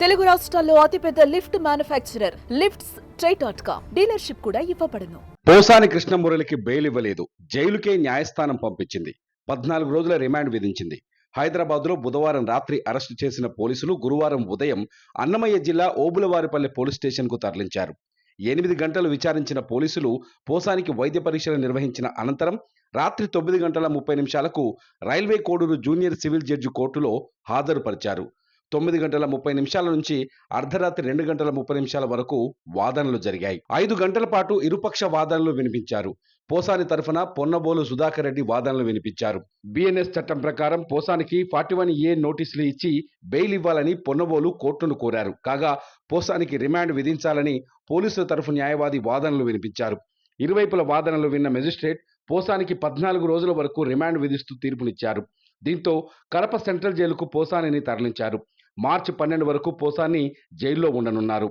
తెలుగు రాష్ట్రాల్లో అతిపెద్ద lift manufacturer lifts try dot com. Dealership కూడా ఇవ్వబడును. పోసాని కృష్ణమురళికి బెయిల్ ఇవ్వలేదు. జైలుకే న్యాయస్థానం పంపించింది. పద్నాలుగు రోజుల రిమాండ్ విధించింది. హైదరాబాద్లో బుధవారం రాత్రి అరెస్టు చేసిన పోలీసులు గురువారం ఉదయం అన్నమయ్య జిల్లా ఓబులవారిపల్లె పోలీస్ స్టేషన్కు తరలించారు. ఎనిమిది గంటలు విచారించిన పోలీసులు పోసానికి వైద్య పరీక్షలు నిర్వహించిన అనంతరం రాత్రి తొమ్మిది గంటల ముప్పై నిమిషాలకు railway Koduru junior civil judge కోర్టులో హాజరుపరిచారు. తొమ్మిది గంటల ముప్పై నిమిషాల నుంచి అర్ధరాత్రి రెండు గంటల ముప్పై నిమిషాల వరకు వాదనలు జరిగాయి. ఐదు గంటల పాటు ఇరుపక్ష వాదనలు వినిపించారు. పోసాని తరఫున పొన్నబోలు సుధాకర్ రెడ్డి వాదనలు వినిపించారు. బిఎన్ఎస్ చట్టం ప్రకారం పోసానికి ఫార్టీ వన్ ఏ నోటీసులు ఇచ్చి బెయిల్ ఇవ్వాలని పొన్నబోలు కోర్టును కోరారు. కాగా పోసానికి రిమాండ్ విధించాలని పోలీసుల తరఫు న్యాయవాది వాదనలు వినిపించారు. ఇరువైపుల వాదనలు విన్న మెజిస్ట్రేట్ పోసానికి పద్నాలుగు రోజుల వరకు రిమాండ్ విధిస్తూ తీర్పునిచ్చారు. దీంతో కడప సెంట్రల్ జైలుకు పోసానిని తరలించారు. మార్చి పన్నెండు వరకు పోసాని జైల్లో ఉండనున్నారు.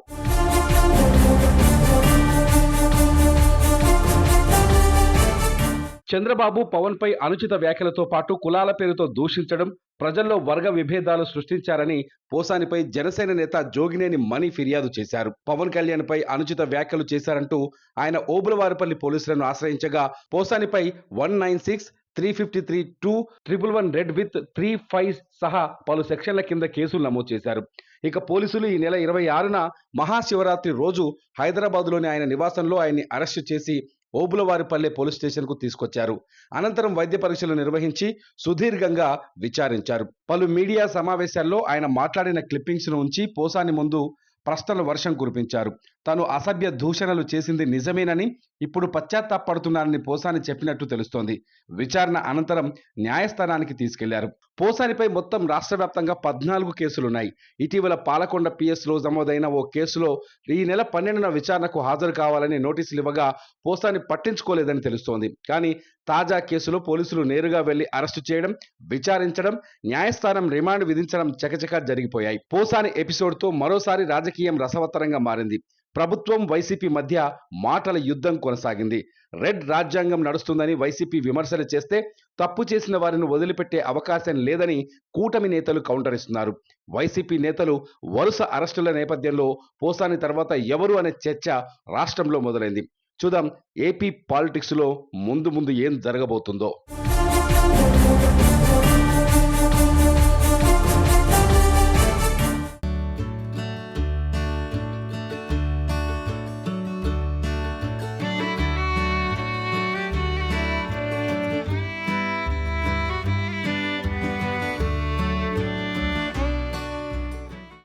చంద్రబాబు పవన్ పై అనుచిత వ్యాఖ్యలతో పాటు కులాల పేరుతో దూషించడం ప్రజల్లో వర్గ విభేదాలు సృష్టించారని పోసానిపై జనసేన నేత జోగినేని మణి ఫిర్యాదు చేశారు. పవన్ కళ్యాణ్పై అనుచిత వ్యాఖ్యలు చేశారంటూ ఆయన ఓబులవారిపల్లి పోలీసులను ఆశ్రయించగా పోసానిపై one nine six three fifty three two triple one read with three five సహా పలు సెక్షన్ల కింద కేసులు నమోదు చేశారు. ఇక పోలీసులు ఈ నెల ఇరవై ఆరున మహాశివరాత్రి రోజు హైదరాబాద్లోని ఆయన నివాసంలో ఆయన్ని అరెస్టు చేసి ఓబులవారిపల్లె పోలీస్ స్టేషన్కు తీసుకొచ్చారు. అనంతరం వైద్య పరీక్షలు నిర్వహించి సుదీర్ఘంగా విచారించారు. పలు మీడియా సమావేశాల్లో ఆయన మాట్లాడిన క్లిప్పింగ్స్ను ఉంచి పోసాని ముందు ప్రశ్నల వర్షం కురిపించారు. తాను అసభ్య దూషణలు చేసింది నిజమేనని ఇప్పుడు పశ్చాత్తాపడుతున్నానని పోసాని చెప్పినట్టు తెలుస్తోంది. విచారణ అనంతరం న్యాయస్థానానికి తీసుకెళ్ళారు. పోసానిపై మొత్తం రాష్ట్ర వ్యాప్తంగా పద్నాలుగు కేసులున్నాయి. ఇటీవల పాలకొండ పిఎస్లో నమోదైన ఓ కేసులో ఈ నెల పన్నెండున విచారణకు హాజరు కావాలని నోటీసులు ఇవ్వగా పోసాని పట్టించుకోలేదని తెలుస్తోంది. కానీ తాజా కేసులో పోలీసులు నేరుగా వెళ్ళి అరెస్టు చేయడం విచారించడం న్యాయస్థానం రిమాండ్ విధించడం చకచకా జరిగిపోయాయి. పోసాని ఎపిసోడ్తో మరోసారి రాజకీయం రసవత్తరంగా మారింది. ప్రభుత్వం వైసీపీ మధ్య మాటల యుద్ధం కొనసాగింది. రెడ్ రాజ్యాంగం నడుస్తుందని వైసీపీ విమర్శలు చేస్తే తప్పు చేసిన వారిని వదిలిపెట్టే అవకాశం లేదని కూటమి నేతలు కౌంటర్ ఇస్తున్నారు వైసీపీ నేతలు వరుస అరెస్టుల నేపథ్యంలో పోసాని తర్వాత ఎవరు అనే చర్చ రాష్ట్రంలో మొదలైంది. చూద్దాం ఏపీ పాలిటిక్స్లో ముందు ముందు ఏం జరగబోతుందో.